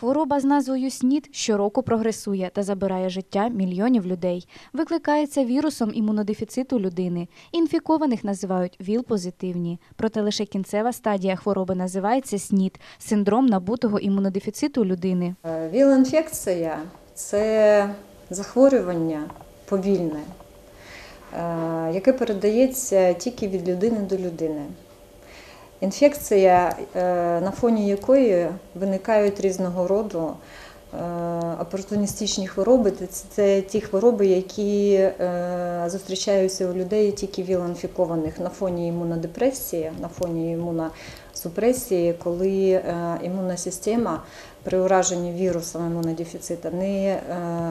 Хвороба з назвою СНІД щороку прогресує та забирає життя мільйонів людей. Викликається вірусом імунодефіциту людини. Інфікованих називають ВІЛ-позитивні. Проте лише кінцева стадія хвороби називається СНІД – синдром набутого імунодефіциту людини. Е, Віл-інфекція це захворювання повільне, е, яке передається тільки від людини до людини. Інфекція, е, на фоні якої виникають різного роду е, опортуністичні хвороби, це- ті хвороби, які е, зустрічаються у людей тільки віл-інфікованих на фоні імунодепресії, на фоні імуносупресії, коли імунна система при ураженні вірусом імунодефіцита не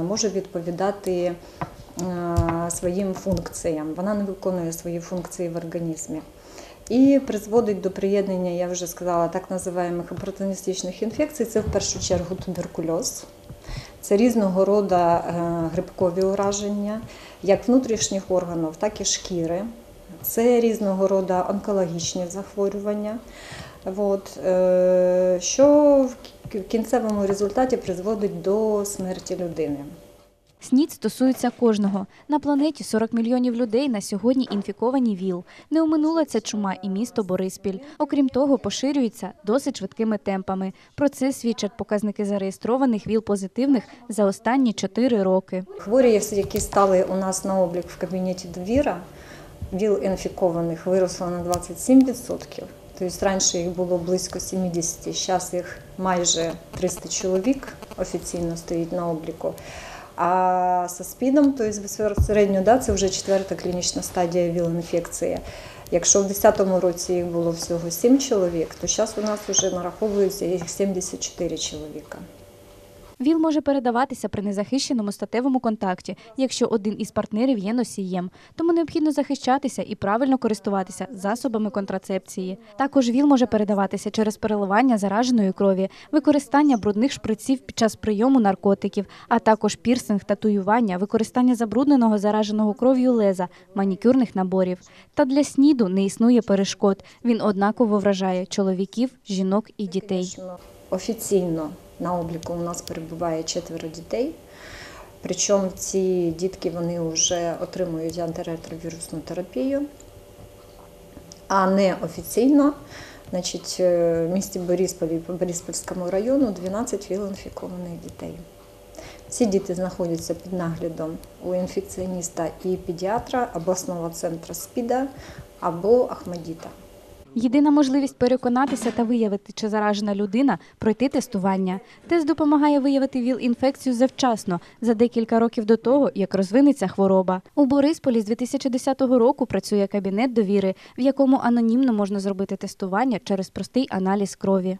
може відповідати своїм функціям. Вона не виконує свої функції в організмі. І призводить до приєднання, я вже сказала, так називаємих опортуністичних інфекцій. Це в першу чергу туберкульоз. Це різного роду е, грибкові ураження, як внутрішніх органів, так і шкіри. Це різного роду онкологічні захворювання, От, е, що в кінцевому результаті призводить до смерті людини. СНІД стосується кожного. На планеті 40 мільйонів людей на сьогодні інфіковані ВІЛ. Не оминула ця чума і місто Бориспіль. Окрім того, поширюється досить швидкими темпами. Про це свідчать показники зареєстрованих ВІЛ-позитивних за останні 4 роки. Хворі, які стали у нас на облік в кабінеті довіра, ВІЛ-інфікованих виросло на 27%. Тобто раніше їх було близько 70, зараз їх майже 300 чоловік офіційно стоїть на обліку. А со СПІДом, тобто безпосередньо, да, це вже четверта клінічна стадія ВІЛ-інфекції. Якщо в 2010 році їх було всього 7 чоловік, то зараз у нас вже нараховується їх 74 чоловіка. ВІЛ може передаватися при незахищеному статевому контакті, якщо один із партнерів є носієм. Тому необхідно захищатися і правильно користуватися засобами контрацепції. Також ВІЛ може передаватися через переливання зараженої крові, використання брудних шприців під час прийому наркотиків, а також пірсинг, татуювання, використання забрудненого зараженого кров'ю леза, манікюрних наборів. Та для СНІДу не існує перешкод. Він однаково вражає чоловіків, жінок і дітей. Офіційно на обліку у нас перебуває четверо дітей. Причому ці дітки вони вже отримують антиретровірусну терапію, а не офіційно. Значить, е, в місті Борисполі по Бориспільському району 12 віл-інфікованих дітей. Ці діти знаходяться під наглядом у інфекціоніста і педіатра обласного центру СПІДа або Ахмадіта. Єдина можливість переконатися та виявити, чи заражена людина пройти тестування. Тест допомагає виявити ВІЛ-інфекцію завчасно, за декілька років до того, як розвинеться хвороба. У Борисполі з 2010 року працює кабінет довіри, в якому анонімно можна зробити тестування через простий аналіз крові.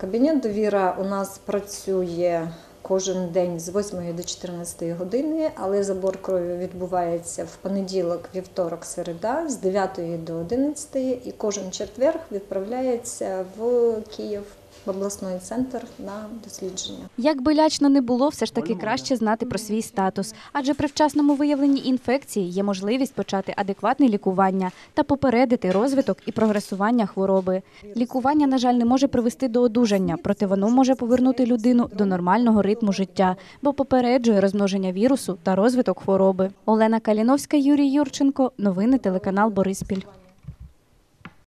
Кабінет довіра у нас працює кожен день з 8 до 14 години, але забор крові відбувається в понеділок, вівторок, середа з 9 до 11 і кожен четверг відправляється в Київ в обласний центр на дослідження. Як би лячно не було, все ж таки краще знати про свій статус, адже при вчасному виявленні інфекції є можливість почати адекватне лікування та попередити розвиток і прогресування хвороби. Лікування, на жаль, не може привести до одужання, проте воно може повернути людину до нормального ритму життя, бо попереджує розмноження вірусу та розвиток хвороби. Олена Каліновська, Юрій Юрченко. Новини телеканал Бориспіль.